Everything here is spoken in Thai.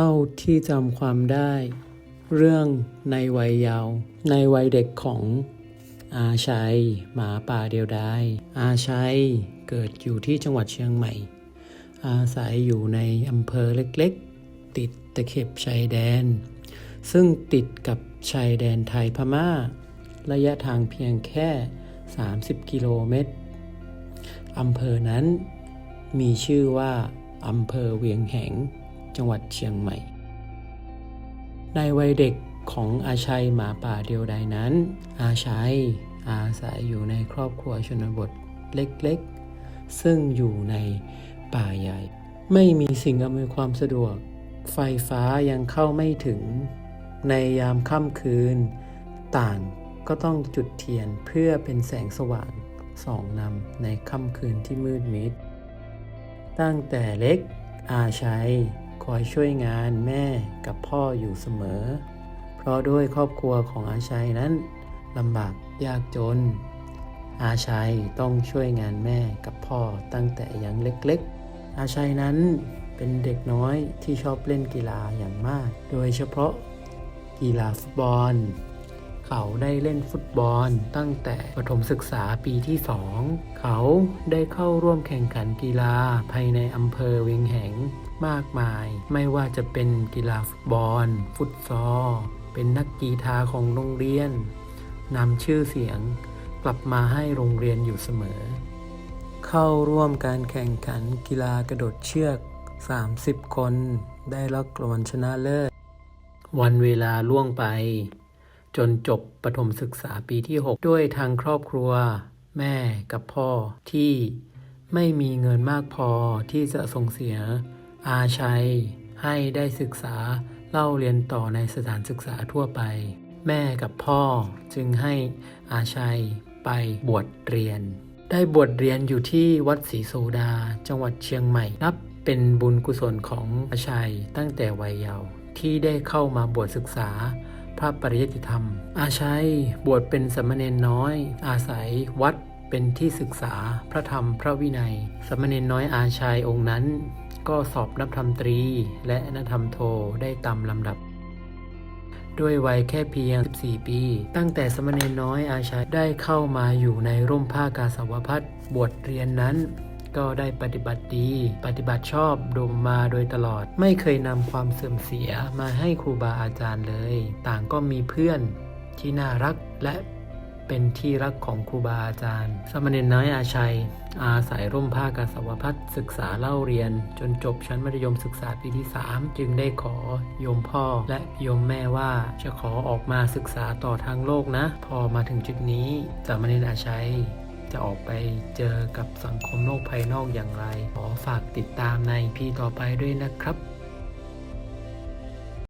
ท่าที่จำความได้ เรื่องในวัยเยาว์ในวัยเด็กของอาชัย หมาป่าเดียวดายอาชัยเกิดอยู่ที่จังหวัดเชียงใหม่ อาศัยอยู่ในอำเภอเล็กๆ ติดตะเข็บชายแดน ซึ่งติดกับชายแดนไทยพม่า ระยะทางเพียงแค่ 30 กิโลเมตรอำเภอนั้นมีชื่อว่าอำเภอเวียงแหง จังหวัดเชียงใหม่ ในวัยเด็กของอาชัยหมาป่าเดียวดายนั้น อาชัยอาศัยอยู่ในครอบครัวชนบทเล็กๆ ซึ่งอยู่ในป่าใหญ่ ไม่มีสิ่งอำนวยความสะดวก ไฟฟ้ายังเข้าไม่ถึง ในยามค่ำคืน ต่างก็ต้องจุดเทียนเพื่อเป็นแสงสว่างส่องนำในค่ำคืนที่มืดมิด ตั้งแต่เล็กอาชัย คอยช่วยงานแม่กับพ่ออยู่เสมอ เพราะด้วยครอบครัวของอาชัยนั้นลำบากยากจน อาชัยต้องช่วยงานแม่กับพ่อตั้งแต่ยังเล็กๆ อาชัยนั้นเป็นเด็กน้อยที่ชอบเล่นกีฬาอย่างมาก โดยเฉพาะกีฬาฟุตบอล เขาได้เล่นฟุตบอลตั้งแต่ประถมศึกษาปีที่สอง เขาได้เข้าร่วมแข่งขันกีฬาภายในอำเภอเวียงแหง มากมาย ไม่ว่าจะเป็นกีฬาฟุตบอล ฟุตซอล เป็นนักกีฬาของโรงเรียนนำชื่อเสียงกลับมาให้โรงเรียนอยู่เสมอ เข้าร่วมการแข่งขันกีฬากระโดดเชือก 30 คนได้รับรางวัลชนะเลิศ วันเวลาล่วงไป จนจบประถมศึกษาปีที่ 6 ด้วยทางครอบครัว แม่กับพ่อที่ไม่มีเงินมากพอที่จะส่งเสีย อาชัย ให้ได้ศึกษาเล่าเรียนต่อในสถานศึกษาทั่วไป แม่กับพ่อจึงให้อาชัยไปบวชเรียน ได้บวชเรียนอยู่ที่วัดศรีโซดา จังหวัดเชียงใหม่นับเป็นบุญกุศลของอาชัยตั้งแต่วัยเยาว์ที่ได้เข้ามาบวชศึกษาพระปริยติธรรม อาชัยบวชเป็นสามเณรน้อย อาศัยวัดเป็นที่ศึกษาพระธรรมพระวินัยสามเณรน้อยอาชัยองค์นั้น ก็สอบนักธรรมตรีและนักธรรมโทได้ตามลำดับ ด้วยวัยแค่เพียง 14 ปี ตั้งแต่สมณรน้อยอาชัยได้เข้ามาอยู่ในร่มผ้ากาสาวพัดบวชเรียนนั้นก็ได้ปฏิบัติดี ปฏิบัติชอบดมมาโดยตลอด ไม่เคยนำความเสื่อมเสียมาให้ครูบาอาจารย์เลย ต่างก็มีเพื่อนที่น่ารักและ เป็นที่รักของครูบาอาจารย์สามเณรน้อยอาชัย อาศัยร่มผ้ากาสาวพัดศึกษาเล่าเรียน จนจบชั้นมัธยมศึกษาปีที่ 3 จึงได้ขอโยมพ่อและโยมแม่ว่าจะขอออกมาศึกษาต่อทางโลกนะ พอมาถึงจุดนี้สามเณรอาชัยจะออกไปเจอกับสังคมโลกภายนอกอย่างไร ขอฝากติดตามในพีต่อไปด้วยนะครับ